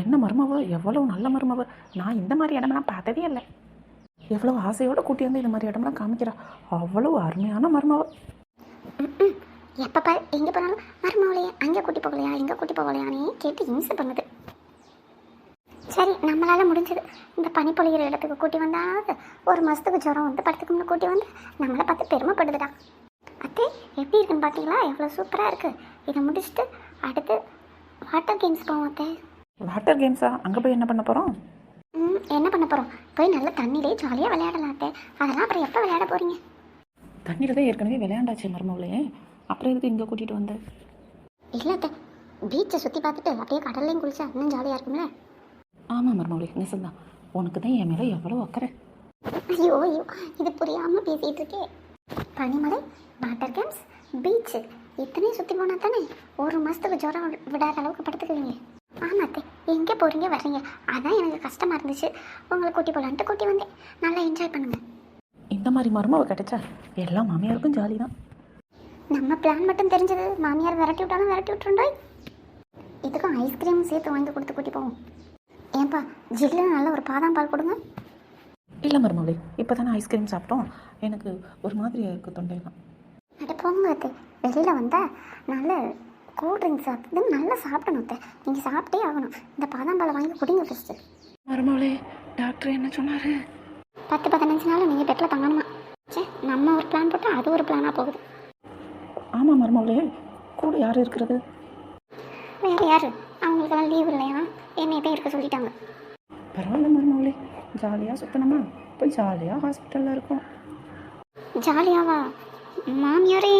என்ன மருமவ எவ்வளோ நல்ல மருமவ? நான் இந்த மாதிரி இடமெல்லாம் பார்த்ததே இல்லை. எவ்வளோ ஆசையோடு கூட்டி வந்து இந்த மாதிரி இடம்லாம் காமிக்கிறா. அவ்வளோ அருமையான மருமவ. எப்போ பாரு எங்கே போனாலும் மருமவளையே அங்கே கூட்டி போகலையா எங்கே கூட்டி போகலையானே கேட்டு இன்சு பண்ணுது. சரி நம்மளால் முடிஞ்சது இந்த பனி பொழிகிற இடத்துக்கு கூட்டி வந்தாவது ஒரு மாதத்துக்கு ஜுரம் வந்து படத்துக்கு கூட்டி வந்து நம்மளை பார்த்து பெருமைப்படுதுடா. அத்தை எப்படி இருக்குன்னு பார்த்தீங்களா எவ்வளோ சூப்பராக இருக்குது இதை முடிச்சுட்டு அடுத்து வாட்டர் கேம்ஸ் போவோம் அத்தை. வாட்டர் கேம்ஸா அங்கே போய் என்ன பண்ண போகிறோம் ம் என்ன பண்ண போகிறோம் போய் நல்ல தண்ணியிலே ஜாலியாக விளையாடலாம் அத்தே அதெல்லாம் அப்புறம் எப்போ விளையாட போகிறீங்க தண்ணியில் தான் ஏற்கனவே விளையாண்டாச்சு மருமவளே. அப்புறம் எதுக்கு இங்கே கூட்டிகிட்டு வந்த? இல்லை அத்தை பீச்சை சுற்றி பார்த்துட்டு அப்படியே கடல்லையும் குளிச்சா இன்னும் ஜாலியாக இருக்கும்ல? ஆமாம் மருமவளே நிசந்தான் உனக்கு தான் என் மேலே எவ்வளோ அக்கறை? ஐயோ ஐயோ இது புரியாமல் பேசிகிட்டு இருக்கே. பனிமலை வாட்டர் கேம்ஸ் பீச்சு இத்தனையும் சுற்றி போனால் தானே ஒரு மாதத்துக்கு ஜுரம் விடாத அளவுக்கு படுத்துக்குவீங்க. ஆமாம் அத்தை. எங்கே போகிறீங்க வர்றீங்க அதான் எனக்கு கஷ்டமாக இருந்துச்சு. உங்களை கூட்டி போகலான்ட்டு கூட்டி வந்தேன். நல்லா என்ஜாய் பண்ணுங்க. இந்த மாதிரி மருமவ கிடைச்சா எல்லா மாமியாருக்கும் ஜாலி தான். நம்ம பிளான் மட்டும் தெரிஞ்சது. மாமியார் விரட்டி விட்டாலும் விரட்டி விட்டுருண்டோய். இதுக்கும் ஐஸ்கிரீம் சேர்த்து வாங்கி கொடுத்து கூட்டி போவோம். ஏன்பா ஜில்லுன்னு நல்ல ஒரு பாதாம் பால் கொடுங்க. இல்லை மருமவளே இப்போ தானே ஐஸ்கிரீம் சாப்பிட்டோம். எனக்கு ஒரு மாதிரியாக இருக்குது தொண்டையெல்லாம். அட போங்க வெளியில் வந்தால் நல்ல கூல் ட்ரிங்க்ஸ் சாப்பிட்டு நல்லா சாப்பிடணும் அத்தை. நீங்கள் சாப்பிட்டே ஆகணும். இந்த பாதாம் பாலை வாங்கி குடிங்க ஃபஸ்ட்டு மருமவளே டாக்டர் என்ன சொன்னார்? பத்து பதினஞ்சு நாள் நீங்கள் பெட்டில் தங்கணுமா? சே நம்ம ஒரு பிளான் போட்டால் அது ஒரு பிளானாக போகுது. ஆமாம் மருமவளே கூட யார் இருக்கிறது? வேறு யார்? அவங்களுக்கெல்லாம் லீவ் இல்லையா? என்னைய போய் இருக்க சொல்லிட்டாங்க. பரவாயில்ல மருமவளே ஜாலியாக சுற்றணுமா போய் ஜாலியாக ஹாஸ்பிட்டலில் இருக்கோம். ஜாலியாவா மாமியாரே